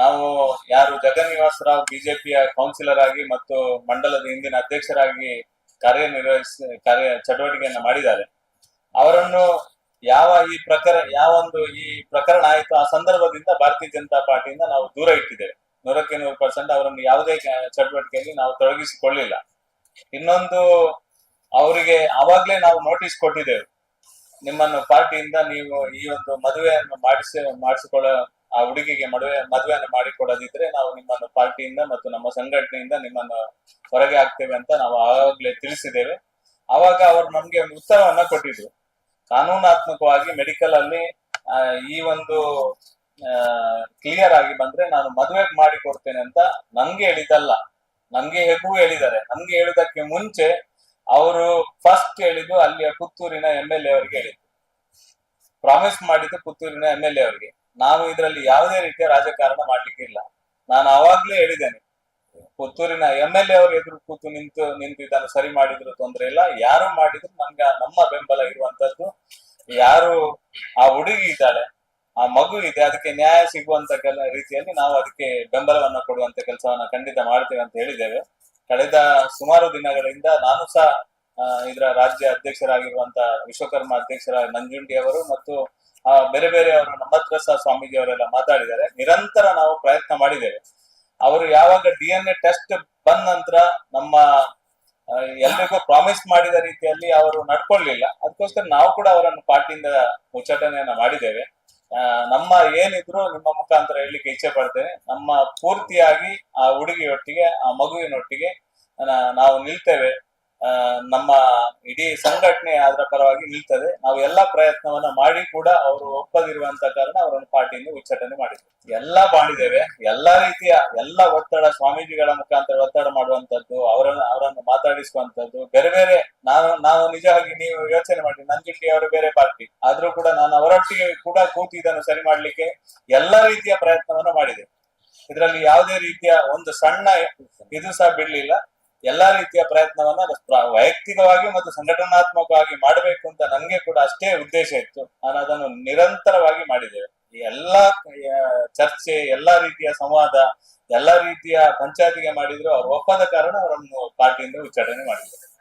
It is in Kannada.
ನಾವು ಯಾರು ಜಗನ್ನಿವಾಸ ರಾವ್ ಬಿಜೆಪಿಯ ಕೌನ್ಸಿಲರ್ ಆಗಿ ಮತ್ತು ಮಂಡಲದ ಹಿಂದಿನ ಅಧ್ಯಕ್ಷರಾಗಿ ಕಾರ್ಯನಿರ್ವಹಿಸ, ಕಾರ್ಯ ಚಟುವಟಿಕೆಯನ್ನ ಮಾಡಿದ್ದಾರೆ. ಅವರನ್ನು ಯಾವ ಈ ಪ್ರಕರಣ ಯಾವೊಂದು ಈ ಪ್ರಕರಣ ಆಯಿತು, ಆ ಸಂದರ್ಭದಿಂದ ಭಾರತೀಯ ಜನತಾ ಪಾರ್ಟಿಯಿಂದ ನಾವು ದೂರ ಇಟ್ಟಿದ್ದೇವೆ. ನೂರಕ್ಕೆ ನೂರು ಪರ್ಸೆಂಟ್ ಅವರನ್ನು ಯಾವುದೇ ಚಟುವಟಿಕೆಯಲ್ಲಿ ನಾವು ತೊಡಗಿಸಿಕೊಳ್ಳಿಲ್ಲ. ಇನ್ನೊಂದು, ಅವರಿಗೆ ಅವಾಗ್ಲೇ ನಾವು ನೋಟಿಸ್ ಕೊಟ್ಟಿದ್ದೇವೆ. ನಿಮ್ಮನ್ನು ಪಾರ್ಟಿಯಿಂದ ನೀವು ಈ ಒಂದು ಮದುವೆಯನ್ನು ಮಾಡಿಸಿ, ಮಾಡಿಸಿಕೊಳ್ಳ ಆ ಹುಡುಗಿಗೆ ಮದುವೆ, ಮದುವೆಯನ್ನು ಮಾಡಿಕೊಡದಿದ್ರೆ ನಾವು ನಿಮ್ಮನ್ನು ಪಾರ್ಟಿಯಿಂದ ಮತ್ತು ನಮ್ಮ ಸಂಘಟನೆಯಿಂದ ನಿಮ್ಮನ್ನು ಹೊರಗೆ ಹಾಕ್ತೇವೆ ಅಂತ ನಾವು ಆವಾಗಲೇ ತಿಳಿಸಿದ್ದೇವೆ. ಅವಾಗ ಅವರು ನಮ್ಗೆ ಒಂದು ಉತ್ತರವನ್ನ ಕೊಟ್ಟಿದ್ರು. ಕಾನೂನಾತ್ಮಕವಾಗಿ ಮೆಡಿಕಲ್ ಅಲ್ಲಿ ಈ ಒಂದು ಕ್ಲಿಯರ್ ಆಗಿ ಬಂದ್ರೆ ನಾನು ಮದುವೆ ಮಾಡಿ ಕೊಡ್ತೇನೆ ಅಂತ ನಂಗೆ ಹೇಳಿದಲ್ಲ ನಂಗೆ ಹೇಗೂ ಹೇಳಿದ್ದಾರೆ. ನಮ್ಗೆ ಹೇಳುದಕ್ಕೆ ಮುಂಚೆ ಅವರು ಫಸ್ಟ್ ಹೇಳಿದ್ದು ಅಲ್ಲಿಯ ಪುತ್ತೂರಿನ ಎಂ ಎಲ್ ಎ ಅವರಿಗೆ ಹೇಳಿದ್ರು ಪ್ರಾಮಿಸ್ ಮಾಡಿದ್ದು ಪುತ್ತೂರಿನ ಎಂ ಎಲ್ ಎ ಅವರಿಗೆ. ನಾನು ಇದರಲ್ಲಿ ಯಾವುದೇ ರೀತಿಯ ರಾಜಕಾರಣ ಮಾಡ್ಲಿಕ್ಕಿಲ್ಲ. ನಾನು ಅವಾಗ್ಲೇ ಹೇಳಿದ್ದೇನೆ, ಪುತ್ತೂರಿನ ಎಂ ಎಲ್ ಎ ಅವರು ಎದುರು ಕೂತು ನಿಂತು ನಿಂತು ಇದನ್ನು ಸರಿ ಮಾಡಿದ್ರು ತೊಂದ್ರೆ ಇಲ್ಲ. ಯಾರು ಮಾಡಿದ್ರು ನಮ್ಗೆ ನಮ್ಮ ಬೆಂಬಲ ಇರುವಂತದ್ದು. ಯಾರು ಆ ಹುಡುಗಿ ಇದ್ದಾಳೆ, ಆ ಮಗು ಇದೆ, ಅದಕ್ಕೆ ನ್ಯಾಯ ಸಿಗುವಂತ ರೀತಿಯಲ್ಲಿ ನಾವು ಅದಕ್ಕೆ ಬೆಂಬಲವನ್ನ ಕೊಡುವಂತ ಕೆಲಸವನ್ನ ಖಂಡಿತ ಮಾಡ್ತೇವೆ ಅಂತ ಹೇಳಿದ್ದೇವೆ. ಕಳೆದ ಸುಮಾರು ದಿನಗಳಿಂದ ನಾನು ಸಹ ಇದರ ರಾಜ್ಯ ಅಧ್ಯಕ್ಷರಾಗಿರುವಂತ ವಿಶ್ವಕರ್ಮ ಅಧ್ಯಕ್ಷರ ನಂಜುಂಡಿ ಅವರು ಮತ್ತು ಬೇರೆ ಬೇರೆ ಅವರು ನಮ್ಮ ಹತ್ರ ಸಹ ಸ್ವಾಮೀಜಿ ಅವರೆಲ್ಲ ಮಾತಾಡಿದ್ದಾರೆ. ನಿರಂತರ ನಾವು ಪ್ರಯತ್ನ ಮಾಡಿದ್ದೇವೆ. ಅವರು ಯಾವಾಗ ಡಿ ಎನ್ ಎ ಟೆಸ್ಟ್ ಬಂದ ನಂತರ ನಮ್ಮ ಆ, ಎಲ್ರಿಗೂ ಪ್ರಾಮಿಸ್ ಮಾಡಿದ ರೀತಿಯಲ್ಲಿ ಅವರು ನಡ್ಕೊಳ್ಳಿಲ್ಲ. ಅದಕ್ಕೋಸ್ಕರ ನಾವು ಕೂಡ ಅವರನ್ನು ಪಾರ್ಟಿಯಿಂದ ಉಚ್ಚಾಟನೆಯನ್ನ ಮಾಡಿದ್ದೇವೆ. ಆ, ನಮ್ಮ ಏನಿದ್ರು ನಿಮ್ಮ ಮುಖಾಂತರ ಹೇಳಲಿಕ್ಕೆ ಇಚ್ಛೆ ಪಡ್ತೇನೆ. ನಮ್ಮ ಪೂರ್ತಿಯಾಗಿ ಆ ಹುಡುಗಿಯೊಟ್ಟಿಗೆ ಆ ಮಗುವಿನೊಟ್ಟಿಗೆ ನಾವು ನಿಲ್ತೇವೆ. ಆ, ನಮ್ಮ ಇಡೀ ಸಂಘಟನೆ ಅದರ ಪರವಾಗಿ ನಿಲ್ತದೆ. ನಾವು ಎಲ್ಲಾ ಪ್ರಯತ್ನವನ್ನ ಮಾಡಿ ಕೂಡ ಅವರು ಒಪ್ಪದಿರುವಂತ ಕಾರಣ ಅವರನ್ನು ಪಾರ್ಟಿಯಿಂದ ಉಚ್ಚಾಟನೆ ಮಾಡಿದ್ರು. ಎಲ್ಲಾ ಮಾಡಿದ್ದೇವೆ ಎಲ್ಲಾ ರೀತಿಯ ಎಲ್ಲ ಒತ್ತಡ ಸ್ವಾಮೀಜಿಗಳ ಮುಖಾಂತರ ಒತ್ತಡ ಮಾಡುವಂತದ್ದು, ಅವರನ್ನು ಅವರನ್ನು ಮಾತಾಡಿಸುವಂತದ್ದು, ಬೇರೆ ಬೇರೆ ನಾನು ನಾನು ನಿಜವಾಗಿ ನೀವು ಯೋಚನೆ ಮಾಡಿ, ನಂಜುಂಡಿ ಅವರು ಬೇರೆ ಪಾರ್ಟಿ. ಆದ್ರೂ ಕೂಡ ನಾನು ಅವರೊಟ್ಟಿಗೆ ಕೂಡ ಕೂತು ಇದನ್ನು ಸರಿ ಮಾಡ್ಲಿಕ್ಕೆ ಎಲ್ಲಾ ರೀತಿಯ ಪ್ರಯತ್ನವನ್ನ ಮಾಡಿದೆ. ಇದರಲ್ಲಿ ಯಾವುದೇ ರೀತಿಯ ಒಂದು ಸಣ್ಣ ಇದು ಸಹ ಬಿಡ್ಲಿಲ್ಲ. ಎಲ್ಲಾ ರೀತಿಯ ಪ್ರಯತ್ನವನ್ನ ವೈಯಕ್ತಿಕವಾಗಿ ಮತ್ತು ಸಂಘಟನಾತ್ಮಕವಾಗಿ ಮಾಡಬೇಕು ಅಂತ ನನಗೆ ಕೂಡ ಅಷ್ಟೇ ಉದ್ದೇಶ ಇತ್ತು. ನಾನು ಅದನ್ನು ನಿರಂತರವಾಗಿ ಮಾಡಿದ್ದೇವೆ. ಎಲ್ಲಾ ಚರ್ಚೆ, ಎಲ್ಲಾ ರೀತಿಯ ಸಂವಾದ, ಎಲ್ಲಾ ರೀತಿಯ ಪಂಚಾಯತಿಗೆ ಮಾಡಿದ್ರು, ಅವ್ರ ಒಪ್ಪದ ಕಾರಣ ಅವರನ್ನು ಪಾರ್ಟಿಯಿಂದ ಉಚ್ಚಾಟನೆ ಮಾಡಿದ್ದಾರೆ